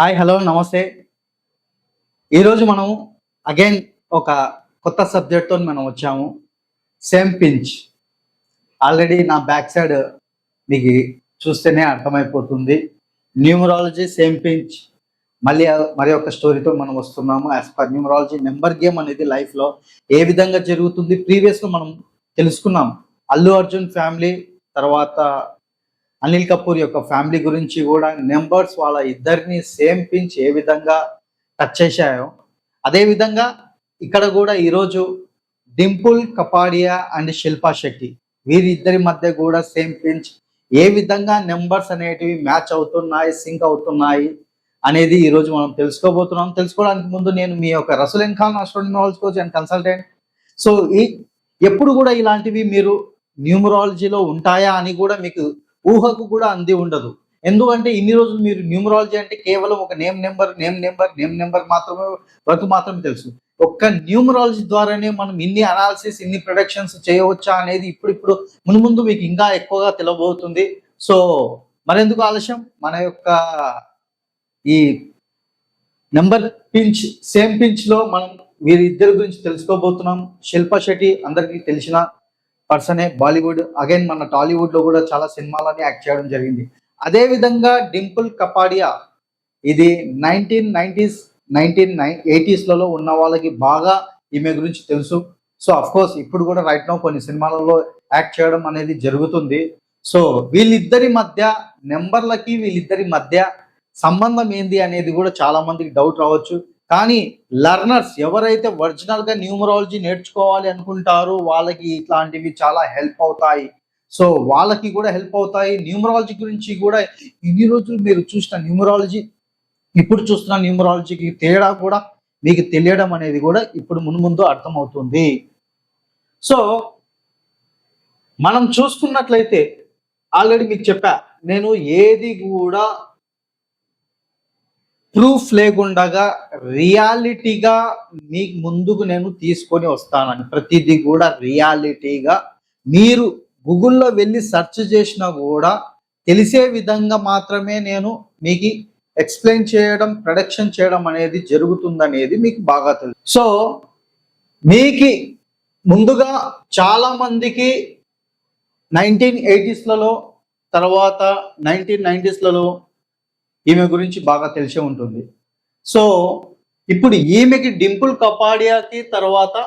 Hi hello నమస్తే. ఈరోజు మనం అగైన్ ఒక కొత్త సబ్జెక్ట్తో మనం వచ్చాము. Same pinch. ఆల్రెడీ నా బ్యాక్ సైడ్ మీకు చూస్తేనే అర్థమైపోతుంది. Numerology same pinch. మళ్ళీ మరి ఒక స్టోరీతో మనం వస్తున్నాము. As per numerology number game అనేది లైఫ్లో ఏ విధంగా జరుగుతుంది ప్రీవియస్లో మనం తెలుసుకున్నాం. అల్లు అర్జున్ ఫ్యామిలీ తర్వాత అనిల్ కపూర్ యొక్క ఫ్యామిలీ గురించి కూడా నెంబర్స్ వాళ్ళ ఇద్దరిని సేమ్ పించ్ ఏ విధంగా టచ్ చేశాయో అదే విధంగా ఇక్కడ కూడా ఈరోజు డింపుల్ కపాడియా అండ్ శిల్పా శెట్టి వీరిద్దరి మధ్య కూడా సేమ్ పించ్ ఏ విధంగా నెంబర్స్ అనేటివి మ్యాచ్ అవుతున్నాయి సింక్ అవుతున్నాయి అనేది ఈ రోజు మనం తెలుసుకోబోతున్నాం. తెలుసుకోవడానికి ముందు నేను మీ యొక్క Rasul Khan astronumerology coach and consultant. So ఈ ఎప్పుడు కూడా ఇలాంటివి మీరు న్యూమరాలజీలో ఉంటాయా అని కూడా మీకు ఊహకు కూడా అంది ఉండదు. ఎందుకంటే ఇన్ని రోజులు మీరు న్యూమరాలజీ అంటే కేవలం ఒక name number name number name number మాత్రమే వరకు మాత్రమే తెలుసు. ఒక్క న్యూమరాలజీ ద్వారానే మనం ఇన్ని అనాలిసిస్ ఇన్ని ప్రొడక్షన్స్ చేయవచ్చా అనేది ఇప్పుడిప్పుడు ముందు ముందు మీకు ఇంకా ఎక్కువగా తెలవబోతుంది. సో మరెందుకు ఆలస్యం? మన యొక్క ఈ నెంబర్ పించ్ సేమ్ పించ్లో మనం వీరిద్దరి గురించి తెలుసుకోబోతున్నాం. శిల్పా శెట్టి అందరికీ తెలిసిన పర్సనే బాలీవుడ్. అగైన్ మన టాలీవుడ్లో కూడా చాలా సినిమాలని యాక్ట్ చేయడం జరిగింది. అదే విధంగా డింపుల్ కపాడియా ఇది నైన్టీన్ నైన్టీస్ నైన్టీన్ నైన్ ఎయిటీస్లలో ఉన్న వాళ్ళకి బాగా ఈమె గురించి తెలుసు. సో అఫ్ కోర్స్ ఇప్పుడు కూడా రైట్ నో కొన్ని సినిమాలలో యాక్ట్ చేయడం అనేది జరుగుతుంది. సో వీళ్ళిద్దరి మధ్య నెంబర్లకి వీళ్ళిద్దరి మధ్య సంబంధం ఏంది అనేది కూడా చాలా మందికి డౌట్ రావచ్చు. కానీ లర్నర్స్ ఎవరైతే ఒరిజినల్గా న్యూమరాలజీ నేర్చుకోవాలి అనుకుంటారో వాళ్ళకి ఇట్లాంటివి చాలా హెల్ప్ అవుతాయి. సో వాళ్ళకి కూడా హెల్ప్ అవుతాయి. న్యూమరాలజీ గురించి కూడా ఇన్ని రోజులు మీరు చూసిన న్యూమరాలజీ ఇప్పుడు చూస్తున్న న్యూమరాలజీకి తేడా కూడా మీకు తెలియడం అనేది కూడా ఇప్పుడు మునుముందు అర్థమవుతుంది. సో మనం చూసుకున్నట్లయితే ఆల్రెడీ మీకు చెప్పా నేను ఏది కూడా ప్రూఫ్ లేకుండగా రియాలిటీగా మీకు ముందుకు నేను తీసుకొని వస్తానని ప్రతిదీ కూడా రియాలిటీగా మీరు గూగుల్లో వెళ్ళి సెర్చ్ చేసినా కూడా తెలిసే విధంగా మాత్రమే నేను మీకు ఎక్స్ప్లెయిన్ చేయడం ప్రొడక్షన్ చేయడం అనేది జరుగుతుందనేది మీకు బాగా తెలుసు. సో మీకు ముందుగా చాలా మందికి నైన్టీన్ ఎయిటీస్లలో తర్వాత నైన్టీన్ నైంటీస్లలో ఈమె గురించి బాగా తెలిసే ఉంటుంది. సో ఇప్పుడు ఈమెకి డింపుల్ కపాడియాకి తర్వాత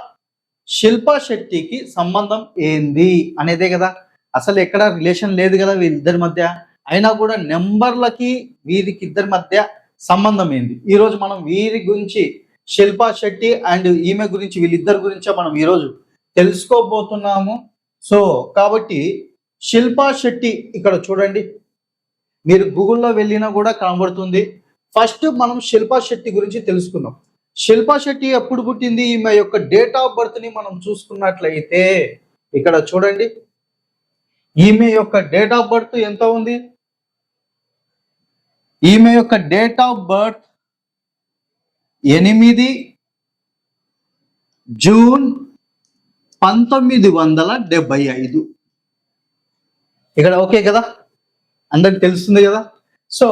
శిల్పా శెట్టికి సంబంధం ఏంది అనేదే కదా. అసలు ఎక్కడ రిలేషన్ లేదు కదా వీళ్ళిద్దరి మధ్య. అయినా కూడా నెంబర్లకి వీరికి ఇద్దరి మధ్య సంబంధం ఏంది? ఈరోజు మనం వీరి గురించి శిల్పా శెట్టి అండ్ ఈమె గురించి వీళ్ళిద్దరి గురించే మనం ఈరోజు తెలుసుకోబోతున్నాము. సో కాబట్టి శిల్పా శెట్టి ఇక్కడ చూడండి. మీరు గూగుల్లో వెళ్ళినా కూడా కనబడుతుంది. ఫస్ట్ మనం శిల్పా శెట్టి గురించి తెలుసుకుందాం. శిల్పా శెట్టి ఎప్పుడు పుట్టింది? ఈమె యొక్క డేట్ ఆఫ్ బర్త్ని మనం చూసుకున్నట్లయితే ఇక్కడ చూడండి. ఈమె యొక్క డేట్ ఆఫ్ బర్త్ ఎంత ఉంది? ఈమె యొక్క డేట్ ఆఫ్ బర్త్ ఎనిమిది జూన్ పంతొమ్మిది వందల డెబ్బై ఐదు. ఇక్కడ ఓకే కదా? అందరికి తెలుస్తుంది కదా? సో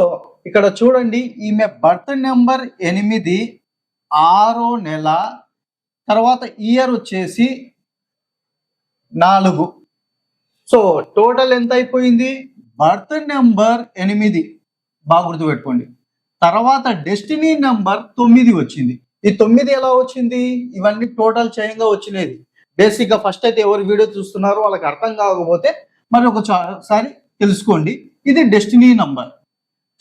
ఇక్కడ చూడండి ఈమె బర్త్ నెంబర్ ఎనిమిది ఆరో నెల తర్వాత ఇయర్ వచ్చేసి నాలుగు. సో టోటల్ ఎంత అయిపోయింది? బర్త్ నెంబర్ ఎనిమిది. బాగా గుర్తుపెట్టుకోండి. తర్వాత డెస్టినీ నెంబర్ తొమ్మిది వచ్చింది. ఈ తొమ్మిది ఎలా వచ్చింది? ఇవన్నీ టోటల్ చేయంగా వచ్చినది బేసిక్గా ఫస్ట్ అయితే ఎవరు వీడియో చూస్తున్నారో వాళ్ళకి అర్థం కాకపోతే మరి ఒకసారి తెలుసుకోండి. ఇది డెస్టినీ నంబర్.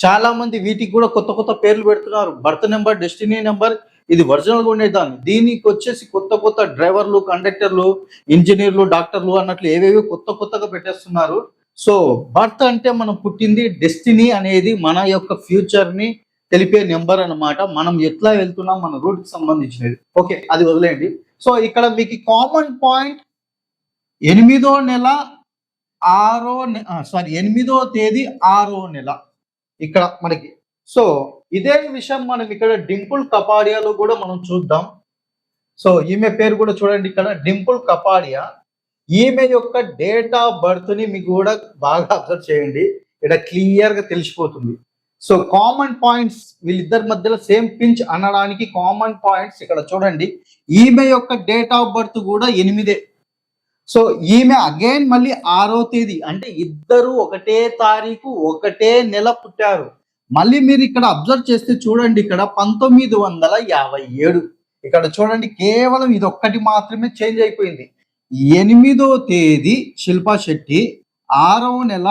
చాలా మంది వీటికి కూడా కొత్త కొత్త పేర్లు పెడుతున్నారు. బర్త్ నెంబర్ డెస్టినీ నెంబర్ ఇది ఒరిజినల్గా ఉండేదాన్ని. దీనికి వచ్చేసి కొత్త కొత్త డ్రైవర్లు కండక్టర్లు ఇంజనీర్లు డాక్టర్లు అన్నట్లు ఏవేవి కొత్త కొత్తగా పెట్టేస్తున్నారు. సో బర్త్ అంటే మనం పుట్టింది డెస్టినీ అనేది మన యొక్క ఫ్యూచర్ని తెలిపే నెంబర్ అన్నమాట. మనం ఎట్లా వెళ్తున్నాం మన రూట్కి సంబంధించినది. ఓకే అది వదిలేయండి. సో ఇక్కడ మీకు కామన్ పాయింట్ ఎనిమిదో నెల ఆరో సారీ ఎనిమిదో తేదీ ఆరో నెల. ఇక్కడ మనకి సో ఇదే విషయం మనం ఇక్కడ డింపుల్ కపాడియాలో కూడా మనం చూద్దాం. సో ఈమె పేరు కూడా చూడండి ఇక్కడ డింపుల్ కపాడియా. ఈమె యొక్క డేట్ ఆఫ్ బర్త్ని మీకు కూడా బాగా అబ్జర్వ్ చేయండి. ఇక్కడ క్లియర్గా తెలిసిపోతుంది. సో కామన్ పాయింట్స్ వీళ్ళిద్దరి మధ్యలో సేమ్ పించ్ అనడానికి కామన్ పాయింట్స్ ఇక్కడ చూడండి. ఈమె యొక్క డేట్ ఆఫ్ బర్త్ కూడా ఎనిమిదే. సో ఈమె అగైన్ మళ్ళీ ఆరో తేదీ అంటే ఇద్దరు ఒకటే తారీఖు ఒకటే నెల పుట్టారు. మళ్ళీ మీరు ఇక్కడ అబ్జర్వ్ చేస్తే చూడండి ఇక్కడ పంతొమ్మిది వందల యాభై ఏడు. ఇక్కడ చూడండి కేవలం ఇది ఒక్కటి మాత్రమే చేంజ్ అయిపోయింది. ఎనిమిదో తేదీ శిల్పా శెట్టి ఆరవ నెల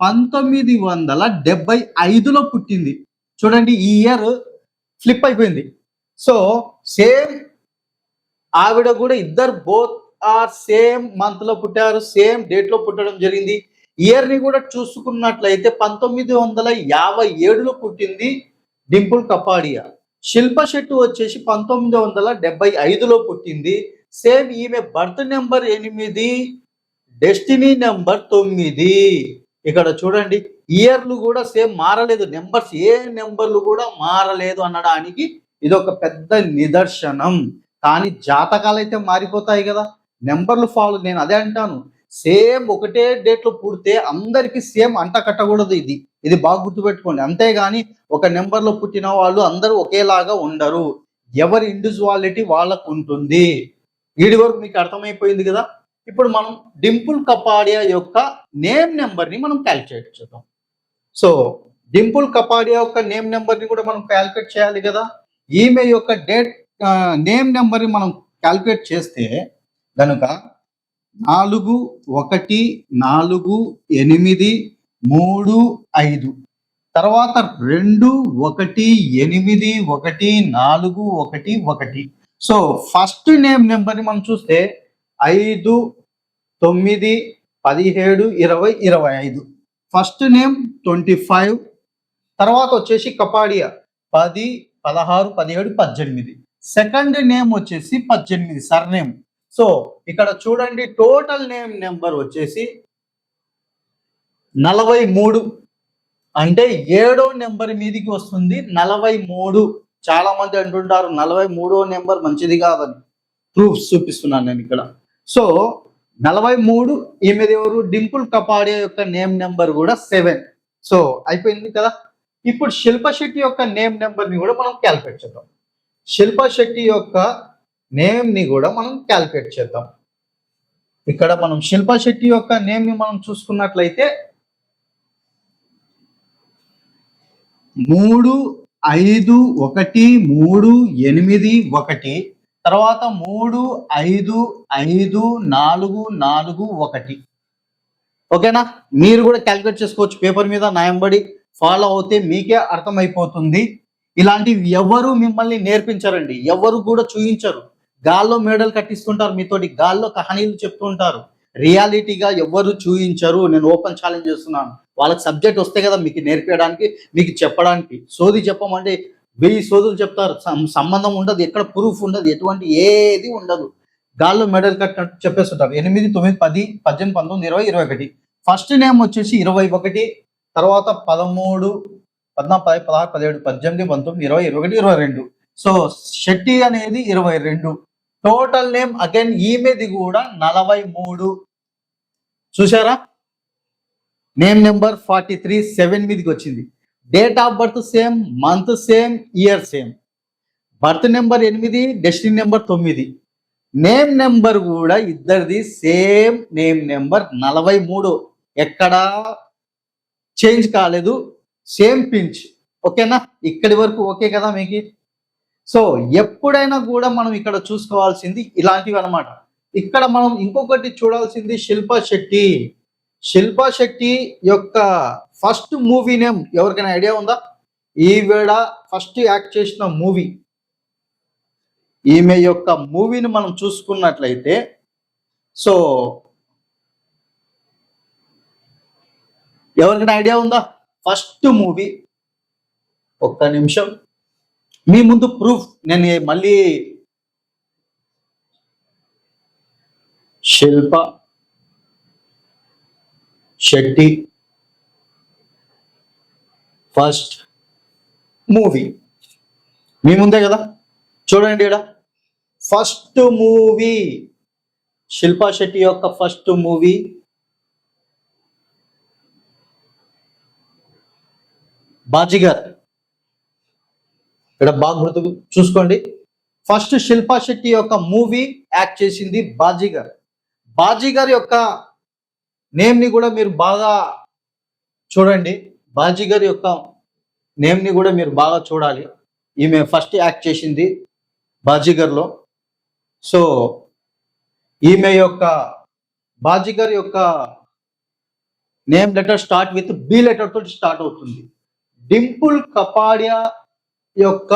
పంతొమ్మిది వందల డెబ్బై ఐదులో పుట్టింది. చూడండి ఈ ఇయర్ ఫ్లిప్ అయిపోయింది. సో సేమ్ ఆవిడ కూడా ఇద్దరు బోత్ ఆర్ సేమ్ మంత్లో పుట్టారు సేమ్ డేట్లో పుట్టడం జరిగింది. ఇయర్ని కూడా చూసుకున్నట్లయితే పంతొమ్మిది వందల యాభై ఏడులో పుట్టింది డింపుల్ కపాడియా. శిల్ప శెట్టి వచ్చేసి పంతొమ్మిది వందల డెబ్బై ఐదులో పుట్టింది. సేమ్ ఈమె బర్త్ నెంబర్ ఎనిమిది డెస్టినీ నెంబర్ తొమ్మిది. ఇక్కడ చూడండి ఇయర్లు కూడా సేమ్ మారలేదు. నెంబర్స్ ఏ నెంబర్లు కూడా మారలేదు అనడానికి ఇది ఒక పెద్ద నిదర్శనం. కానీ జాతకాలు అయితే మారిపోతాయి కదా. నెంబర్లు ఫాలో నేను అదే అంటాను. సేమ్ ఒకటే డేట్లో పుడితే అందరికీ సేమ్ అంట కట్టకూడదు ఇది. ఇది బాగా గుర్తుపెట్టుకోండి. అంతేగాని ఒక నెంబర్లో పుట్టిన వాళ్ళు అందరూ ఒకేలాగా ఉండరు. ఎవరి ఇండివిజువాలిటీ వాళ్ళకు ఉంటుంది. వీడి వరకు మీకు అర్థమైపోయింది కదా? ఇప్పుడు మనం డింపుల్ కపాడియా యొక్క నేమ్ నెంబర్ని మనం క్యాల్కులేట్ చేద్దాం. సో డింపుల్ కపాడియా యొక్క నేమ్ నెంబర్ని కూడా మనం క్యాల్కులేట్ చేయాలి కదా? ఈమె యొక్క డేట్ నేమ్ నెంబర్ని మనం క్యాల్కులేట్ చేస్తే కనుక నాలుగు ఒకటి నాలుగు ఎనిమిది మూడు ఐదు. తర్వాత రెండు ఒకటి ఎనిమిది ఒకటి నాలుగు ఒకటి ఒకటి. సో ఫస్ట్ నేమ్ నెంబర్ని మనం చూస్తే ఐదు తొమ్మిది పదిహేడు ఇరవై ఇరవై ఐదు. First name twenty five. తర్వాత వచ్చేసి కపాడియా. పది పదహారు పదిహేడు పద్దెనిమిది. సెకండ్ నేమ్ వచ్చేసి పద్దెనిమిది. సర్నేమ్. సో ఇక్కడ చూడండి టోటల్ నేమ్ నెంబర్ వచ్చేసి నలభై మూడు. అంటే ఏడో నెంబర్ మీదికి వస్తుంది నలభై మూడు. చాలా మంది అంటుంటారు నలభై మూడో నెంబర్ మంచిది కాదని. ప్రూఫ్స్ చూపిస్తున్నాను నేను ఇక్కడ. సో నలభై మూడు ఈమెది ఎవరు? డింపుల్ కపాడియా యొక్క నేమ్ నెంబర్ కూడా సెవెన్. సో అయిపోయింది కదా? ఇప్పుడు శిల్ప శెట్టి యొక్క నేమ్ నెంబర్ని కూడా మనం క్యాల్కులేట్ చేద్దాం. శిల్ప శెట్టి యొక్క నేమ్ని కూడా మనం క్యాల్కులేట్ చేద్దాం. ఇక్కడ మనం శిల్పా శెట్టి యొక్క నేమ్ని మనం చూసుకున్నట్లయితే మూడు ఐదు ఒకటి మూడు ఎనిమిది ఒకటి తర్వాత మూడు ఐదు ఐదు నాలుగు నాలుగు ఒకటి. ఓకేనా? మీరు కూడా క్యాలిక్యులేట్ చేసుకోవచ్చు. పేపర్ మీద నాయంబడి ఫాలో అవుతే మీకే అర్థమైపోతుంది. ఇలాంటివి ఎవరు మిమ్మల్ని నేర్పించరండి? ఎవరు కూడా చూయించరు. గాల్లో మేడలు కట్టిస్తుంటారు మీతోటి గాల్లో కహానీలు చెప్తుంటారు రియాలిటీగా ఎవరు చూయించరు. నేను ఓపెన్ ఛాలెంజ్ చేస్తున్నాను. వాళ్ళకి సబ్జెక్ట్ వస్తే కదా మీకు నేర్పించడానికి మీకు చెప్పడానికి. సోది చెప్పమంటే వెయ్యి సోదులు చెప్తారు. సం- సంబంధం ఉండదు. ఎక్కడ ప్రూఫ్ ఉండదు. ఎటువంటి ఏది ఉండదు. గాల్లో మెడల్ కట్టినట్టు చెప్పేస్తుంటారు. ఎనిమిది తొమ్మిది పది పద్దెనిమిది పంతొమ్మిది ఇరవై ఇరవై ఒకటి. ఫస్ట్ నేమ్ వచ్చేసి ఇరవై ఒకటి. తర్వాత పదమూడు పద్నాలుగు పది పదహారు పదిహేడు పద్దెనిమిది పంతొమ్మిది ఇరవై ఇరవై ఒకటి ఇరవై రెండు. సో షెట్టి అనేది ఇరవై రెండు. టోటల్ నేమ్ అగైన్ ఈమెది కూడా నలభై మూడు. చూసారా name number forty three seven మీదకి వచ్చింది. Date of birth same month same year same birth number ఎనిమిది డెస్టినీ నెంబర్ తొమ్మిది. నేమ్ నెంబర్ కూడా ఇద్దరిది సేమ్ నేమ్ నెంబర్ నలభై మూడు. ఎక్కడా? చేంజ్ కాలేదు. సేమ్ పించ్ ఓకేనా ఇక్కడి వరకు ఓకే కదా మీకు? సో ఎప్పుడైనా కూడా మనం ఇక్కడ చూసుకోవాల్సింది ఇలాంటివి అన్నమాట. ఇక్కడ మనం ఇంకొకటి చూడాల్సింది శిల్పా శెట్టి. శిల్పా శెట్టి యొక్క ఫస్ట్ మూవీ నేమ్ ఎవరికైనా ఐడియా ఉందా? ఈవిడ ఫస్ట్ యాక్ట్ చేసిన మూవీ. ఈమె యొక్క మూవీని మనం చూసుకున్నట్లయితే సో ఎవరికైనా ఐడియా ఉందా? First movie. ఒక్క నిమిషం. మీ ముందు ప్రూఫ్ నేను మళ్ళీ శిల్ప శెట్టి ఫస్ట్ మూవీ. మీ ముందే కదా? చూడండి ఇక్కడ ఫస్ట్ మూవీ. శిల్పా శెట్టి యొక్క ఫస్ట్ మూవీ. బాజీగర్. ఇక్కడ బాగా గుర్తు చూసుకోండి. ఫస్ట్ శిల్పా శెట్టి యొక్క మూవీ యాక్ట్ చేసింది బాజీగర్ బాజీగర్ యొక్క నేమ్ని కూడా మీరు బాగా చూడండి. బాజీగర్ యొక్క నేమ్ని కూడా మీరు బాగా చూడాలి. ఈమె ఫస్ట్ యాక్ట్ చేసింది బాజీగర్లో సో ఈమె యొక్క బాజీ గారి యొక్క name letter start with B letter తోటి స్టార్ట్ అవుతుంది. డింపుల్ కపాడియా యొక్క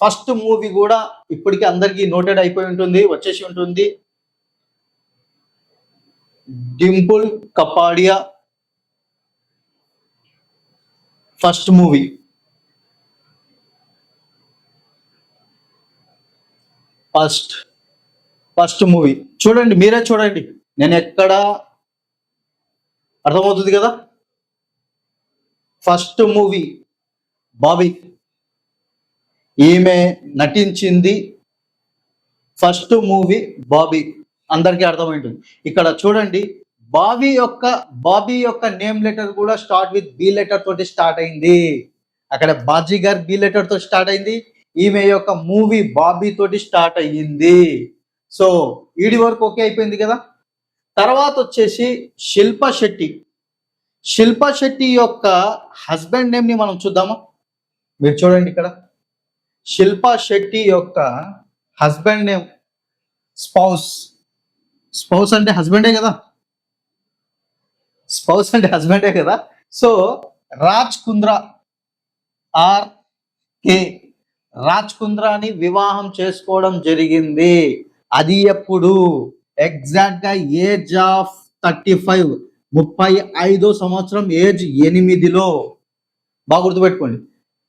ఫస్ట్ మూవీ కూడా ఇప్పటికీ అందరికీ నోటెడ్ అయిపోయి ఉంటుంది వచ్చేసి ఉంటుంది. Dimple Kapadia first movie. First first movie. చూడండి మీరే చూడండి. నేను ఎక్కడ అర్థమవుతుంది కదా? ఫస్ట్ మూవీ బాబీ ఈమె నటించింది ఫస్ట్ మూవీ బాబీ. అందరికీ అర్థమైంటుంది. ఇక్కడ చూడండి బాబీ యొక్క బాబీ యొక్క నేమ్ లెటర్ కూడా స్టార్ట్ విత్ బి లెటర్ తోటి స్టార్ట్ అయింది. అక్కడ బాజీ గారు బి లెటర్తో స్టార్ట్ అయింది. ఈమె యొక్క మూవీ బాబీ తోటి స్టార్ట్ అయ్యింది. సో ఈడి వరకు ఓకే అయిపోయింది కదా? తర్వాత వచ్చేసి శిల్ప శెట్టి. శిల్ప శెట్టి యొక్క హస్బెండ్ నేమ్ని మనం చూద్దామా? మీరు చూడండి ఇక్కడ. శిల్పా శెట్టి యొక్క హస్బెండ్ నేమ్ స్పౌస్. స్పౌస్ అంటే హస్బెండే కదా? స్పౌస్ అంటే హస్బెండే కదా? So Raj Kundra R K. Raj కుంద్రాని వివాహం చేసుకోవడం జరిగింది. అది ఎప్పుడు? ఎగ్జాక్ట్గా ఏజ్ ఆఫ్ థర్టీ ఫైవ్ ముప్పై ఐదో సంవత్సరం ఏజ్ ఎనిమిదిలో. బాగా గుర్తుపెట్టుకోండి.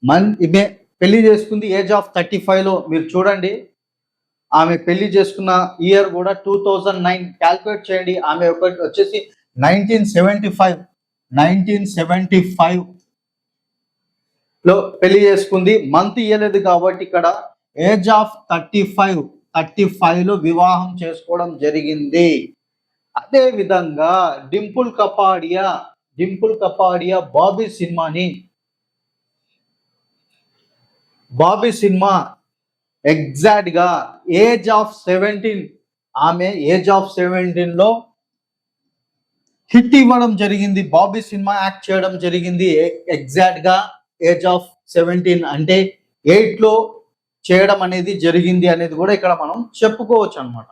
మన్ ఈమె పెళ్ళి చేసుకుంది ఏజ్ ఆఫ్ థర్టీ ఫైవ్లో మీరు చూడండి. ఆమె పెళ్ళి చేసుకున్న ఇయర్ కూడా టూ థౌజండ్ నైన్. క్యాల్కులేట్ చేయండి. ఆమె ఒక వచ్చేసి nineteen seventy five. Nineteen seventy ఫైవ్లో పెళ్ళి చేసుకుంది. మంత్ ఇయ్యలేదు కాబట్టి ఇక్కడ age of thirty five. Thirty ఫైవ్లో వివాహం చేసుకోవడం జరిగింది. అదే విధంగా డింపుల్ కపాడియా డింపుల్ కపాడియా బాబీ సినిమాని బాబీ సినిమా ఎగ్జాక్ట్గా ఏజ్ ఆఫ్ సెవెంటీన్ ఆమె ఏజ్ ఆఫ్ సెవెంటీన్లో హిట్ ఇవ్వడం జరిగింది బాబీ సినిమా యాక్ట్ చేయడం జరిగింది ఎగ్జాక్ట్గా ఏజ్ ఆఫ్ సెవెంటీన్ అంటే ఎయిట్లో చేయడం అనేది జరిగింది అనేది కూడా ఇక్కడ మనం చెప్పుకోవచ్చు అనమాట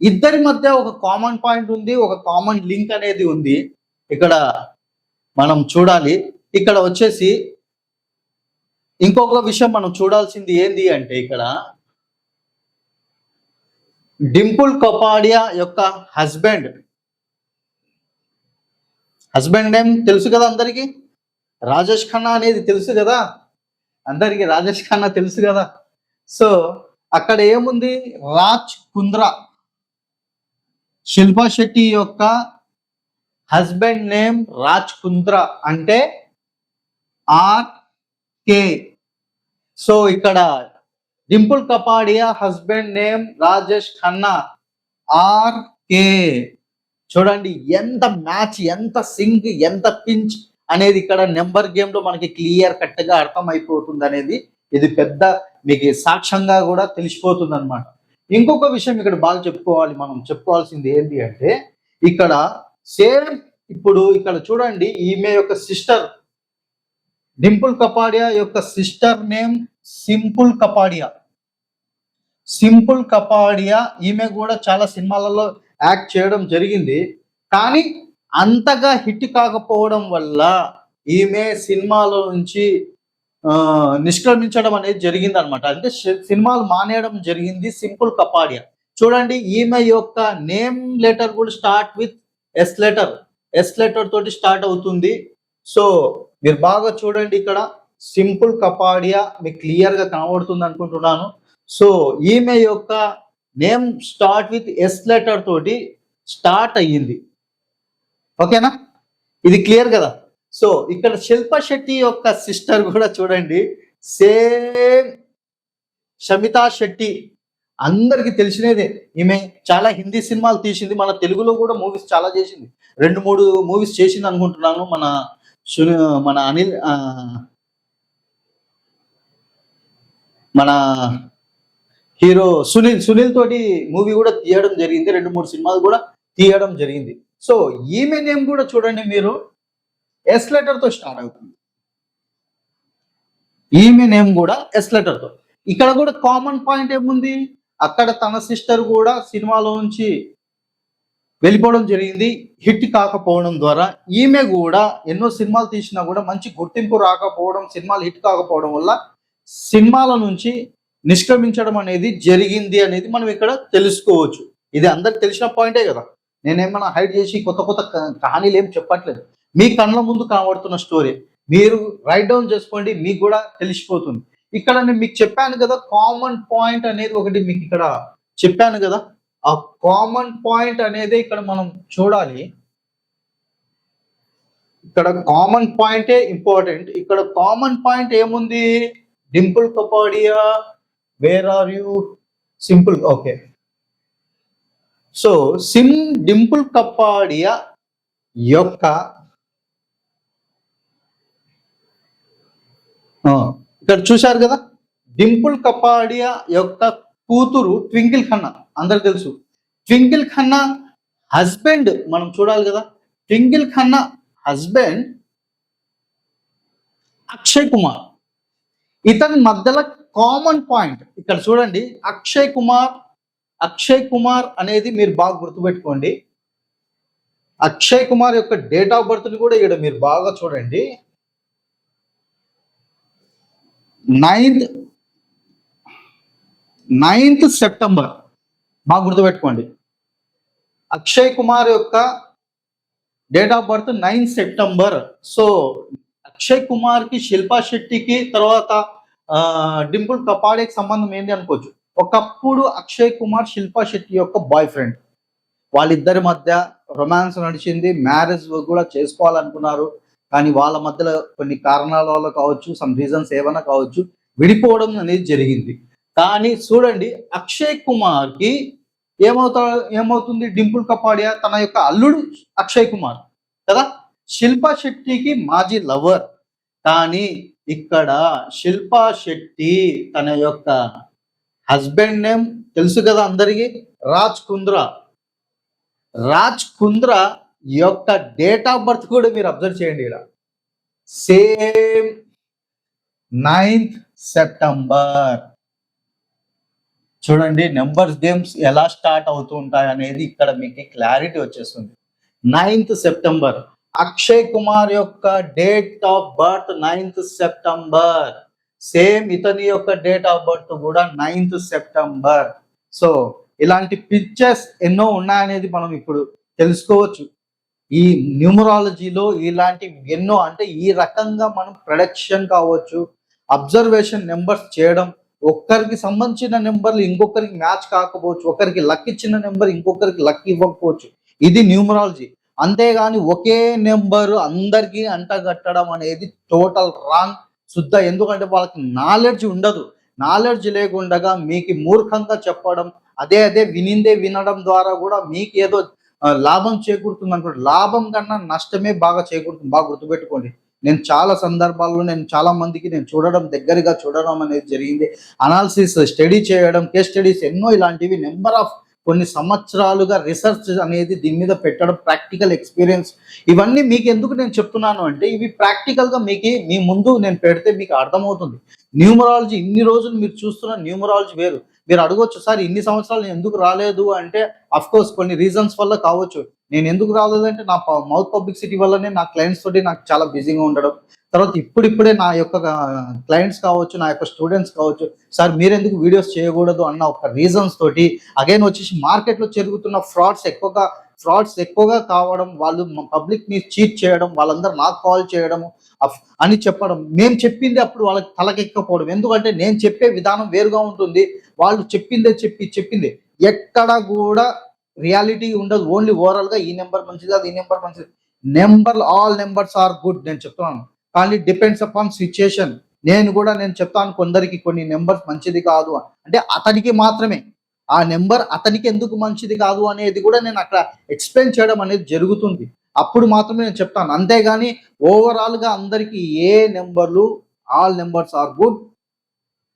ఇద్దరి మధ్య ఒక కామన్ పాయింట్ ఉంది ఒక కామన్ లింక్ అనేది ఉంది. ఇక్కడ మనం చూడాలి ఇక్కడ వచ్చేసి ఇంకొక విషయం మనం చూడాల్సింది ఏంది అంటే ఇక్కడ డింపుల్ కపాడియా యొక్క హస్బెండ్. హస్బెండ్ నేమ్ తెలుసు కదా అందరికీ? రాజేష్ ఖన్నా అనేది తెలుసు కదా? అందరికీ రాజేష్ ఖన్నా తెలుసు కదా? సో అక్కడ ఏముంది? రాజ్ కుంద్రా. శిల్పా శెట్టి యొక్క హస్బెండ్ నేమ్ రాజ్ కుంద్రా. అంటే ఆర్ కే. సో ఇక్కడ Dimple Kapadia husband name Rajesh Khanna R K. చూడండి ఎంత మ్యాచ్ ఎంత సింగ్ ఎంత పించ్ అనేది ఇక్కడ నెంబర్ గేమ్లో మనకి క్లియర్ కట్గా అర్థం అయిపోతుంది అనేది ఇది పెద్ద మీకు సాక్ష్యంగా కూడా తెలిసిపోతుంది అనమాట ఇంకొక విషయం ఇక్కడ బాగా చెప్పుకోవాలి మనం. చెప్పుకోవాల్సింది ఏంటి అంటే ఇక్కడ సేమ్ ఇప్పుడు ఇక్కడ చూడండి ఈమె యొక్క సిస్టర్ డింపుల్ కపాడియా యొక్క సిస్టర్ నేమ్ సింపుల్ కపాడియా సింపుల్ కపాడియా ఈమె కూడా చాలా సినిమాలలో యాక్ట్ చేయడం జరిగింది. కానీ అంతగా హిట్ కాకపోవడం వల్ల ఈమె సినిమాలో నుంచి నిష్క్రమించడం అనేది జరిగింది అనమాట అంటే సి- సినిమాలు మానేయడం జరిగింది సింపుల్ కపాడియా చూడండి ఈమె యొక్క నేమ్ లెటర్ కూడా start with S letter. S letter తోటి స్టార్ట్ అవుతుంది. సో మీరు బాగా చూడండి ఇక్కడ. సింపుల్ కపాడియా మీకు క్లియర్గా కనబడుతుంది అనుకుంటున్నాను. సో ఈమె యొక్క name start with S letter తోటి స్టార్ట్ అయ్యింది. ఓకేనా? ఇది క్లియర్ కదా? సో ఇక్కడ శిల్ప శెట్టి యొక్క సిస్టర్ కూడా చూడండి. సేమ్ షమితా శెట్టి. అందరికి తెలిసినదే. ఈమె చాలా హిందీ సినిమాలు తీసింది. మన తెలుగులో కూడా మూవీస్ చాలా చేసింది. రెండు మూడు మూవీస్ చేసింది అనుకుంటున్నాను మన సుని మన అనిల్ మన హీరో సునీల్ సునీల్ తోటి మూవీ కూడా తీయడం జరిగింది. రెండు మూడు సినిమాలు కూడా తీయడం జరిగింది. సో ఈమె నేమ్ కూడా చూడండి మీరు. ఎస్ లెటర్తో స్టార్ట్ అవుతుంది. ఈమె నేమ్ కూడా ఎస్ లెటర్తో ఇక్కడ కూడా కామన్ పాయింట్ ఏముంది? అక్కడ తన సిస్టర్ కూడా సినిమాలో నుంచి వెళ్ళిపోవడం జరిగింది. హిట్ కాకపోవడం ద్వారా ఈమె కూడా ఎన్నో సినిమాలు తీసినా కూడా మంచి గుర్తింపు రాకపోవడం సినిమాలు హిట్ కాకపోవడం వల్ల సినిమాల నుంచి నిష్క్రమించడం అనేది జరిగింది అనేది మనం ఇక్కడ తెలుసుకోవచ్చు. ఇది అందరికి తెలిసిన పాయింటే కదా. నేనేమన్నా హైడ్ చేసి కొత్త కొత్త కహానీలు ఏం చెప్పట్లేదు. మీ కళ్ళ ముందు కనబడుతున్న స్టోరీ మీరు రైట్ డౌన్ చేసుకోండి మీకు కూడా తెలిసిపోతుంది. ఇక్కడ నేను మీకు చెప్పాను కదా కామన్ పాయింట్ అనేది ఒకటి మీకు ఇక్కడ చెప్పాను కదా. ఆ కామన్ పాయింట్ అనేది ఇక్కడ మనం చూడాలి. ఇక్కడ కామన్ పాయింటే ఇంపార్టెంట్ ఇక్కడ కామన్ పాయింట్ ఏముంది? Dimple Kapadia where are you simple okay so SIM Dimple Kapadia యొక్క ఇక్కడ చూశారు కదా? డింపుల్ కపాడియా యొక్క కూతురు ట్వింకిల్ ఖన్నా అందరు తెలుసు. ట్వింకిల్ ఖన్నా హస్బెండ్ మనం చూడాలి కదా. ట్వింకిల్ ఖన్నా హస్బెండ్ అక్షయ్ కుమార్. ఇతని మధ్యలో కామన్ పాయింట్ ఇక్కడ చూడండి అక్షయ్ కుమార్ అక్షయ్ కుమార్ అనేది మీరు బాగా గుర్తుపెట్టుకోండి. అక్షయ్ కుమార్ యొక్క డేట్ ఆఫ్ బర్త్ కూడా ఇక్కడ మీరు బాగా చూడండి. Ninth ninth September. బాగా గుర్తుపెట్టుకోండి. అక్షయ్ కుమార్ యొక్క date of birth nine September. So Akshay కుమార్కి శిల్పా శెట్టికి తర్వాత డింపుల్ కపాడేకి సంబంధం ఏంటి అనుకోవచ్చు. ఒకప్పుడు అక్షయ్ కుమార్ శిల్పా శెట్టి యొక్క బాయ్ ఫ్రెండ్. వాళ్ళిద్దరి మధ్య రొమాన్స్ నడిచింది మ్యారేజ్ కూడా చేసుకోవాలనుకున్నారు. కానీ వాళ్ళ మధ్యలో కొన్ని కారణాల వల్ల కావచ్చు సమ్ రీజన్స్ ఏమైనా కావచ్చు విడిపోవడం అనేది జరిగింది. కానీ చూడండి అక్షయ్ కుమార్కి ఏమవుతా ఏమవుతుంది? డింపుల్ కపాడియా తన యొక్క అల్లుడు అక్షయ్ కుమార్ కదా? శిల్పా శెట్టికి మాజీ లవర్. కానీ ఇక్కడ శిల్పా శెట్టి తన యొక్క హస్బెండ్ నేమ్ తెలుసు కదా అందరికీ? రాజ్ కుంద్రా. రాజ్ కుంద్రా యొక్క డేట్ ఆఫ్ బర్త్ కూడా మీరు అబ్జర్వ్ చేయండి ఇక్కడ సేమ్ నైన్త్ సెప్టెంబర్. చూడండి నెంబర్స్ గేమ్స్ ఎలా స్టార్ట్ అవుతూ ఉంటాయి అనేది ఇక్కడ మీకు క్లారిటీ వచ్చేస్తుంది. నైన్త్ సెప్టెంబర్ అక్షయ్ కుమార్ యొక్క date of birth ninth September same ఇతని యొక్క డేట్ ఆఫ్ బర్త్ కూడా నైన్త్ సెప్టెంబర్ సో ఇలాంటి పిక్చర్స్ ఎన్నో ఉన్నాయనేది మనం ఇప్పుడు తెలుసుకోవచ్చు. ఈ న్యూమరాలజీలో ఇలాంటి ఎన్నో అంటే ఈ రకంగా మనం ప్రొడక్షన్ కావచ్చు అబ్జర్వేషన్ నెంబర్స్ చేయడం ఒక్కరికి సంబంధించిన నెంబర్లు ఇంకొకరికి మ్యాచ్ కాకపోవచ్చు ఒకరికి లక్ ఇచ్చిన నెంబర్ ఇంకొకరికి లక్ ఇవ్వకపోవచ్చు. ఇది న్యూమరాలజీ. అంతేగాని ఒకే నెంబర్ అందరికీ అంటగట్టడం అనేది టోటల్ రాంగ్ శుద్ధ. ఎందుకంటే వాళ్ళకి నాలెడ్జ్ ఉండదు. నాలెడ్జ్ లేకుండగా మీకు మూర్ఖంగా చెప్పడం అదే అదే వినిందే వినడం ద్వారా కూడా మీకు ఏదో లాభం చేకూరుతుంది అనుకోండి లాభం కన్నా నష్టమే బాగా చేకూరుతుంది. బాగా గుర్తుపెట్టుకోండి. నేను చాలా సందర్భాల్లో నేను చాలా మందికి నేను చూడడం దగ్గరగా చూడడం అనేది జరిగింది. అనాలిసిస్ స్టడీ చేయడం కేస్ స్టడీస్ ఎన్నో ఇలాంటివి నెంబర్ ఆఫ్ కొన్ని సంవత్సరాలుగా రీసెర్చ్ అనేది దీని మీద పెట్టడం ప్రాక్టికల్ ఎక్స్పీరియన్స్ ఇవన్నీ మీకు ఎందుకు నేను చెప్తున్నాను అంటే ఇవి ప్రాక్టికల్గా మీకు మీ ముందు నేను పెడితే మీకు అర్థమవుతుంది. న్యూమరాలజీ ఇన్ని రోజులు మీరు చూస్తున్న న్యూమరాలజీ వేరు. మీరు అడగవచ్చు సార్ ఇన్ని సంవత్సరాలు నేను ఎందుకు రాలేదు? అంటే అఫ్కోర్స్ కొన్ని రీజన్స్ వల్ల కావచ్చు. నేను ఎందుకు రాలేదంటే నా మౌత్ పబ్లిసిటీ వల్లనే నా క్లయింట్స్ తోటి నాకు చాలా బిజీగా ఉండడం. తర్వాత ఇప్పుడిప్పుడే నా యొక్క క్లయింట్స్ కావచ్చు నా యొక్క స్టూడెంట్స్ కావచ్చు సార్ మీరెందుకు వీడియోస్ చేయకూడదు? అన్న ఒక రీజన్స్ తోటి అగైన్ వచ్చేసి మార్కెట్లో జరుగుతున్న ఫ్రాడ్స్ ఎక్కువగా ఫ్రాడ్స్ ఎక్కువగా కావడం వాళ్ళు పబ్లిక్ని చీట్ చేయడం వాళ్ళందరూ నాకు కాల్ చేయడం అని చెప్పడం. మేము చెప్పింది అప్పుడు వాళ్ళకి తలకెక్కకపోవడం ఎందుకంటే నేను చెప్పే విధానం వేరుగా ఉంటుంది. వాళ్ళు చెప్పిందే చెప్పి చెప్పింది. ఎక్కడ కూడా రియాలిటీ ఉండదు. ఓన్లీ ఓవరాల్గా ఈ నెంబర్ మంచిది అది ఈ నెంబర్ మంచిది. Number all numbers are good నేను చెప్తున్నాను. కానీ డిపెండ్స్ అపాన్ సిచ్యుయేషన్ నేను కూడా నేను చెప్తాను కొందరికి కొన్ని నెంబర్స్ మంచిది కాదు అంటే అతనికి మాత్రమే. ఆ నెంబర్ అతనికి ఎందుకు మంచిది కాదు అనేది కూడా నేను అక్కడ ఎక్స్ప్లెయిన్ చేయడం అనేది జరుగుతుంది. అప్పుడు మాత్రమే నేను చెప్తాను. అంతేగాని ఓవరాల్గా అందరికీ అందరికి ఏ నెంబర్లు all numbers are good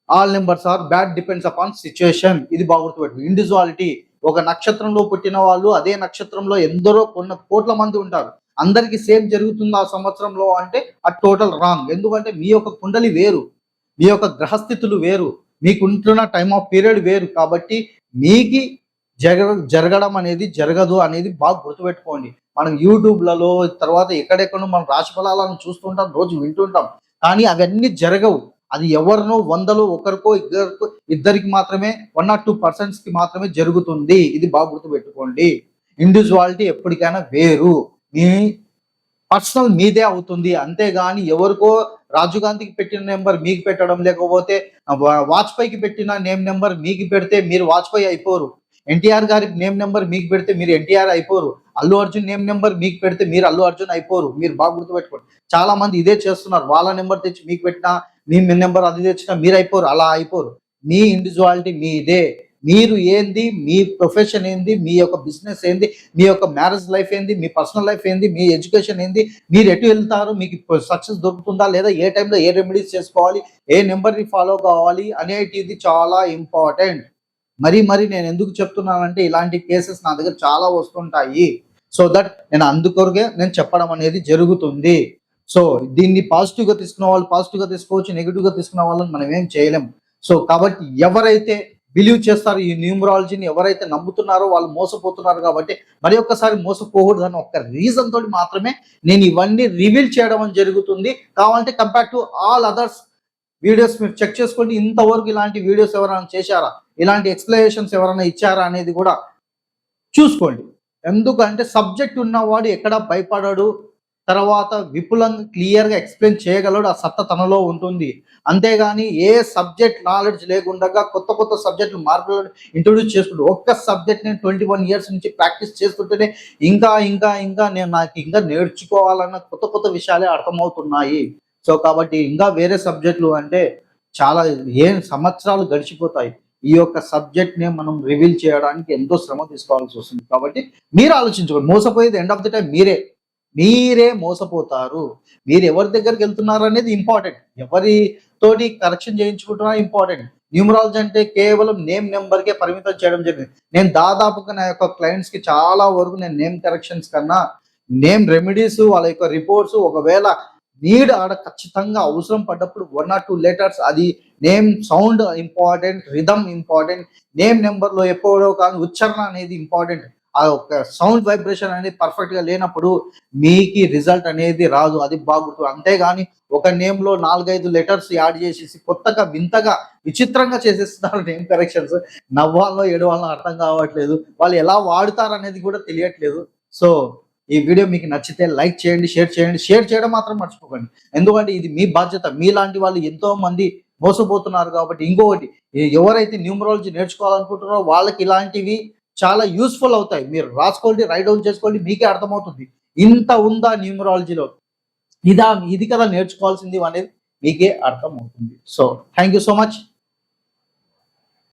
all numbers are bad depends upon situation ఇది బాగుర్తుపెట్టు. ఇండివిజువాలిటీ ఒక నక్షత్రంలో పుట్టిన వాళ్ళు అదే నక్షత్రంలో ఎందరో కొన్ని కోట్ల మంది ఉంటారు. అందరికీ సేమ్ జరుగుతుంది ఆ సంవత్సరంలో అంటే ఆ టోటల్ రాంగ్ ఎందుకంటే మీ యొక్క కుండలి వేరు మీ యొక్క గ్రహస్థితులు వేరు మీకుంటున్న టైమ్ ఆఫ్ పీరియడ్ వేరు. కాబట్టి మీకి జరగ జరగడం అనేది జరగదు అనేది బాగా గుర్తుపెట్టుకోండి. మనం యూట్యూబ్లలో తర్వాత ఎక్కడెక్కడో మనం రాశి ఫలాలను చూస్తుంటాం రోజు వింటుంటాం కానీ అవన్నీ జరగవు. అది ఎవరినో వందలో ఒకరికో ఇద్దరికో ఇద్దరికి మాత్రమే వన్ ఆర్ టూ పర్సెంట్స్కి మాత్రమే జరుగుతుంది. ఇది బాగా గుర్తుపెట్టుకోండి. ఇండివిజువాలిటీ ఎప్పటికైనా వేరు. మీ పర్సనల్ మీదే అవుతుంది. అంతేగాని ఎవరికో రాజీవ్ గాంధీకి పెట్టిన నెంబర్ మీకు పెట్టడం లేకపోతే వాజ్పేయికి పెట్టిన నేమ్ నెంబర్ మీకు పెడితే మీరు వాజ్పేయి అయిపోరు. ఎన్టీఆర్ గారి నేమ్ నెంబర్ మీకు పెడితే మీరు ఎన్టీఆర్ అయిపోరు. అల్లు అర్జున్ నేమ్ నెంబర్ మీకు పెడితే మీరు అల్లు అర్జున్ అయిపోరు. మీరు బాగా గుర్తుపెట్టుకోండి. చాలా మంది ఇదే చేస్తున్నారు. వాళ్ళ నెంబర్ తెచ్చి మీకు పెట్టినా మీ నెంబర్ అది తెచ్చినా మీరు అయిపోరు అలా అయిపోరు. మీ ఇండివిజువాలిటీ మీదే. మీరు ఏంది? మీ ప్రొఫెషన్ ఏంది? మీ యొక్క బిజినెస్ ఏంది? మీ యొక్క మ్యారేజ్ లైఫ్ ఏంది? మీ పర్సనల్ లైఫ్ ఏంది? మీ ఎడ్యుకేషన్ ఏంది? మీరు ఎటు వెళ్తారు? మీకు సక్సెస్ దొరుకుతుందా? లేదా ఏ టైంలో ఏ రెమెడీస్ చేసుకోవాలి? ఏ నెంబర్ని ఫాలో కావాలి? అనేటిది చాలా ఇంపార్టెంట్ మరి మరి నేను ఎందుకు చెప్తున్నానంటే ఇలాంటి కేసెస్ నా దగ్గర చాలా వస్తుంటాయి. సో దట్ నేను అందుకొరకే నేను చెప్పడం అనేది జరుగుతుంది. సో దీన్ని పాజిటివ్గా తీసుకున్న వాళ్ళు పాజిటివ్గా తీసుకోవచ్చు నెగిటివ్గా తీసుకున్న వాళ్ళని మనం ఏం చేయలేం. సో కాబట్టి ఎవరైతే బిలీవ్ చేస్తారు ఈ న్యూమరాలజీని ఎవరైతే నమ్ముతున్నారో వాళ్ళు మోసపోతున్నారు కాబట్టి మరి ఒక్కసారి మోసపోకూడదు అని ఒక్క రీజన్ తోటి మాత్రమే నేను ఇవన్నీ రివీల్ చేయడం జరుగుతుంది. కావాలంటే compare to all others videos మీరు చెక్ చేసుకోండి. ఇంతవరకు ఇలాంటి వీడియోస్ ఎవరైనా చేశారా? ఇలాంటి ఎక్స్ప్లెనేషన్స్ ఎవరైనా ఇచ్చారా అనేది కూడా చూసుకోండి. ఎందుకంటే సబ్జెక్ట్ ఉన్నవాడు ఎక్కడ భయపడడు? తర్వాత విపులంగా క్లియర్గా ఎక్స్ప్లెయిన్ చేయగలడు ఆ సత్త తనలో ఉంటుంది. అంతేగాని ఏ సబ్జెక్ట్ నాలెడ్జ్ లేకుండా కొత్త కొత్త సబ్జెక్టులు మార్పులు ఇంట్రొడ్యూస్ చేసుకుంటూ ఒక్క సబ్జెక్ట్ నేను ట్వంటీ వన్ ఇయర్స్ నుంచి ప్రాక్టీస్ చేసుకుంటూనే ఇంకా ఇంకా ఇంకా నేను నాకు ఇంకా నేర్చుకోవాలన్న కొత్త కొత్త విషయాలే అర్థమవుతున్నాయి. సో కాబట్టి ఇంకా వేరే సబ్జెక్టులు అంటే చాలా ఏం సంవత్సరాలు గడిచిపోతాయి. ఈ యొక్క సబ్జెక్ట్ని మనం రివీల్ చేయడానికి ఎంతో శ్రమ తీసుకోవాల్సి వస్తుంది. కాబట్టి మీరు ఆలోచించుకోండి. మోసపోయేది ఎండ్ ఆఫ్ ది టైం మీరే. మీరే మోసపోతారు. మీరు ఎవరి దగ్గరికి వెళ్తున్నారు అనేది ఇంపార్టెంట్ ఎవరి తోటి కరెక్షన్ చేయించుకుంటున్నా ఇంపార్టెంట్ న్యూమరాలజీ అంటే కేవలం నేమ్ నెంబర్కే పరిమితం చేయడం జరిగింది. నేను దాదాపుగా నా యొక్క క్లయింట్స్కి చాలా వరకు నేను నేమ్ కరెక్షన్స్ కన్నా నేమ్ రెమెడీస్ వాళ్ళ యొక్క రిపోర్ట్స్ ఒకవేళ నీడ్ ఆడ ఖచ్చితంగా అవసరం పడ్డప్పుడు వన్ ఆర్ టూ లెటర్స్ అది name sound important rhythm important name నెంబర్లో ఎప్పుడో కానీ ఉచ్చారణ అనేది ఇంపార్టెంట్ ఆ ఒక సౌండ్ వైబ్రేషన్ అనేది పర్ఫెక్ట్గా లేనప్పుడు మీకు రిజల్ట్ అనేది రాదు అది బాగుంటుంది. అంతేగాని ఒక నేమ్లో నాలుగైదు లెటర్స్ యాడ్ చేసేసి కొత్తగా వింతగా విచిత్రంగా చేసేస్తున్నారు నేమ్ కరెక్షన్స్ నవ్వాలో ఏడవాలో అర్థం కావట్లేదు. వాళ్ళు ఎలా వాడుతారు అనేది కూడా తెలియట్లేదు. సో ఈ వీడియో మీకు నచ్చితే లైక్ చేయండి షేర్ చేయండి. షేర్ చేయడం మాత్రం మర్చిపోకండి. ఎందుకంటే ఇది మీ బాధ్యత. మీలాంటి వాళ్ళు ఎంతో మంది మోసపోతున్నారు కాబట్టి ఇంకొకటి ఎవరైతే న్యూమరాలజీ నేర్చుకోవాలనుకుంటున్నారో వాళ్ళకి ఇలాంటివి చాలా యూస్ఫుల్ అవుతాయి. మీరు రాసుకోండి రైట్ డౌన్ చేసుకోండి మీకే అర్థమవుతుంది. ఇంత ఉందా న్యూమరాలజీలో ఇదా ఇది కదా నేర్చుకోవాల్సింది అనేది మీకే అర్థం అవుతుంది so thank you so much